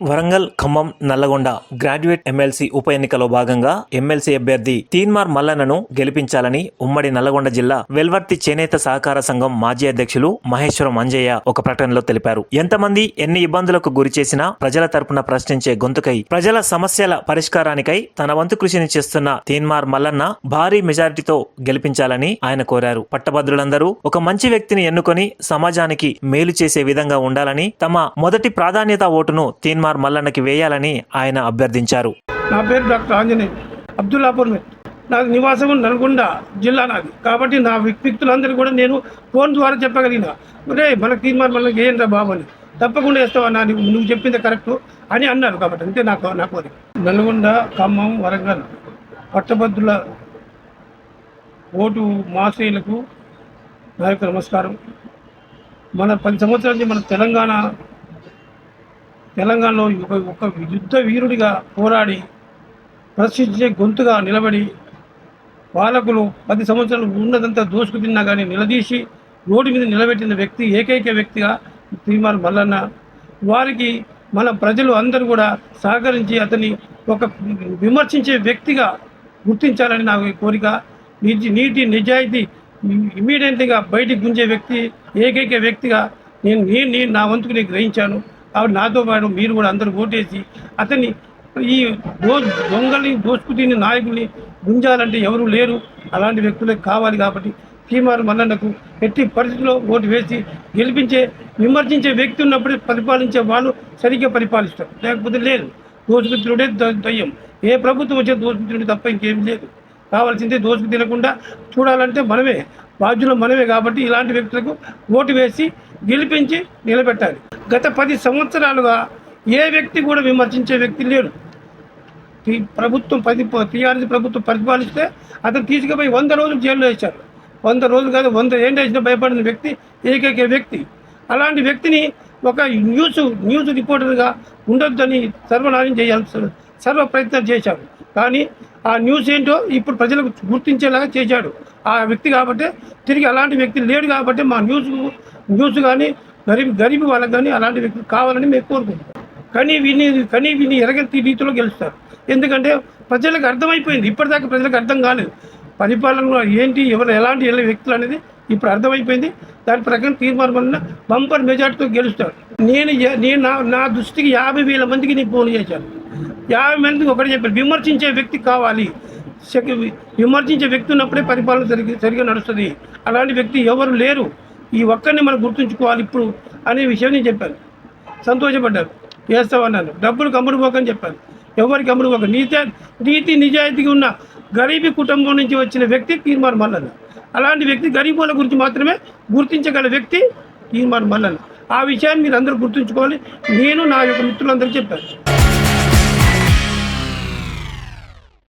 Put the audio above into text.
Warangal Khammam Nalgonda graduate MLC ఉప ఎన్నికలో భాగంగా ఎమ్మెల్సీ అభ్యర్థి తీన్మార్ మల్లన్నను గెలిపించాలని ఉమ్మడి నల్లగొండ జిల్లా వెల్వర్తి చేనేత సహకార సంఘం మాజీ అధ్యక్షులు మహేశ్వరం అంజయ్య ఒక ప్రకటనలో తెలిపారు. ఎంతమంది ఎన్ని ఇబ్బందులకు గురి చేసినా ప్రజల తరపున ప్రశ్నించే గొంతుకై ప్రజల సమస్యల పరిష్కారానికై తన వంతు కృషిని చేస్తున్న తీన్మార్ మల్లన్న భారీ మెజారిటీతో గెలిపించాలని ఆయన కోరారు. పట్టభద్రులందరూ ఒక మంచి వ్యక్తిని ఎన్నుకొని సమాజానికి మేలు చేసే విధంగా ఉండాలని తమ మొదటి ప్రాధాన్యత ఓటును తీన్మార్ మల్లన్నకి వేయాలని ఆయన అభ్యర్థించారు. నా పేరు డాక్టర్ ఆంజనేయ. అబ్దుల్లాపూర్ మెట్ నాకు నివాసం నల్గొండ జిల్లా నాది. కాబట్టి నా వ్యక్తులందరూ కూడా నేను ఫోన్ ద్వారా చెప్పగలిగిన. రే మనకు తీర్మానం మనకి ఏంట్రా బాబు అని. తప్పకుండా వేస్తావా నా నువ్వు చెప్పింది కరెక్ట్ అని అన్నారు కాబట్టి అంతే నాకు నా కోరిక. నల్గొండ ఖమ్మం వరంగల్ పట్టభద్రుల ఓటు మాశ్రీలకు నా యొక్క నమస్కారం. మన పది సంవత్సరాల నుంచి మన తెలంగాణ తెలంగాణలో ఒక ఒక యుద్ధ వీరుడిగా పోరాడి ప్రశ్నించే గొంతుగా నిలబడి పాలకులు పది సంవత్సరాలు ఉన్నదంతా దోసుకు తిన్నా కానీ నిలదీసి రోడ్డు మీద నిలబెట్టిన వ్యక్తి ఏకైక వ్యక్తిగా శ్రీమాన్ మల్లన్న. వారికి మన ప్రజలు అందరూ కూడా సహకరించి అతని ఒక విమర్శించే వ్యక్తిగా గుర్తించాలని నాకు కోరిక. నీటి నీటి నిజాయితీ ఇమీడియట్గా బయటికి గుంజే వ్యక్తి ఏకైక వ్యక్తిగా నేను నేను నేను నా వంతుకు నేను గ్రహించాను. కాబట్టి నాతో పాటు మీరు కూడా అందరూ ఓటేసి అతన్ని ఈ దో దొంగల్ని దోసుకు తిని నాయకుల్ని గుంజాలంటే ఎవరు లేరు. అలాంటి వ్యక్తులే కావాలి కాబట్టి తీమారు మల్లన్నకు ఎట్టి పరిస్థితుల్లో ఓటు వేసి గెలిపించే విమర్శించే వ్యక్తి ఉన్నప్పుడే పరిపాలించే వాళ్ళు సరిగ్గా పరిపాలిస్తారు. లేకపోతే లేదు దోసుకుతుడే దయ్యం. ఏ ప్రభుత్వం వచ్చే దోచుకుతుడు తప్ప ఇంకేం లేదు. కావాల్సిందే దోసుకు తినకుండా చూడాలంటే మనమే బాధ్యులు మనమే కాబట్టి ఇలాంటి వ్యక్తులకు ఓటు వేసి గెలిపించి నిలబెట్టాలి. గత పది సంవత్సరాలుగా ఏ వ్యక్తి కూడా విమర్శించే వ్యక్తి లేడు. ప్రభుత్వం పది టీఆర్ఎస్ ప్రభుత్వం పరిపాలిస్తే అతను తీసుకుపోయి వంద రోజులు జైల్లో వేశారు. వంద రోజులు కాదు వంద ఏం వేసినా భయపడిన వ్యక్తి ఏకైక వ్యక్తి. అలాంటి వ్యక్తిని ఒక న్యూస్ న్యూస్ రిపోర్టర్గా ఉండొద్దని సర్వనాశనం చేయాల్సి సర్వ ప్రయత్నం చేశాడు. కానీ ఆ న్యూస్ ఏంటో ఇప్పుడు ప్రజలకు గుర్తించేలాగా చేశాడు. ఆ వ్యక్తి కాబట్టి తిరిగి అలాంటి వ్యక్తి లేడు కాబట్టి మా న్యూస్ న్యూస్ కానీ గరీబ్ గరీబ్ వాళ్ళకి కానీ అలాంటి వ్యక్తులు కావాలని మేము కోరుకుంటున్నాం. కానీ విని కానీ విని ఎరగతి రీతిలో గెలుస్తారు. ఎందుకంటే ప్రజలకు అర్థమైపోయింది. ఇప్పటిదాకా ప్రజలకు అర్థం కాలేదు. పరిపాలనలో ఏంటి ఎవరు ఎలాంటి వ్యక్తులు అనేది ఇప్పుడు అర్థమైపోయింది. దాని ప్రకారం తీర్మానం వల్ల బంపర్ మెజార్టీతో గెలుస్తాడు నేను నేను నా నా దృష్టికి యాభై వేల మందికి నేను ఫోన్ చేశాను. యాభై మందికి ఒకటి చెప్పాను. విమర్శించే వ్యక్తి కావాలి. విమర్శించే వ్యక్తి ఉన్నప్పుడే పరిపాలన సరిగ్గా సరిగ్గా నడుస్తుంది. అలాంటి వ్యక్తి ఎవరు లేరు. ఈ ఒక్కరిని మనం గుర్తుంచుకోవాలి ఇప్పుడు అనే విషయం నేను చెప్పాను. సంతోషపడ్డారు చేస్తామన్నాను డబ్బులు కమ్ముడు పోకని చెప్పాను. ఎవరికి అమ్ముడు పోక? నీతి నీతి నిజాయితీగా ఉన్న గరీబీ కుటుంబం నుంచి వచ్చిన వ్యక్తి తీర్మానం మల్లన్న. అలాంటి వ్యక్తి గరీబుల గురించి మాత్రమే గుర్తించగల వ్యక్తి తీర్మానం మల్లన్న. ఆ విషయాన్ని మీరు అందరూ గుర్తుంచుకోవాలి. నేను నా యొక్క మిత్రులందరూ చెప్పాను.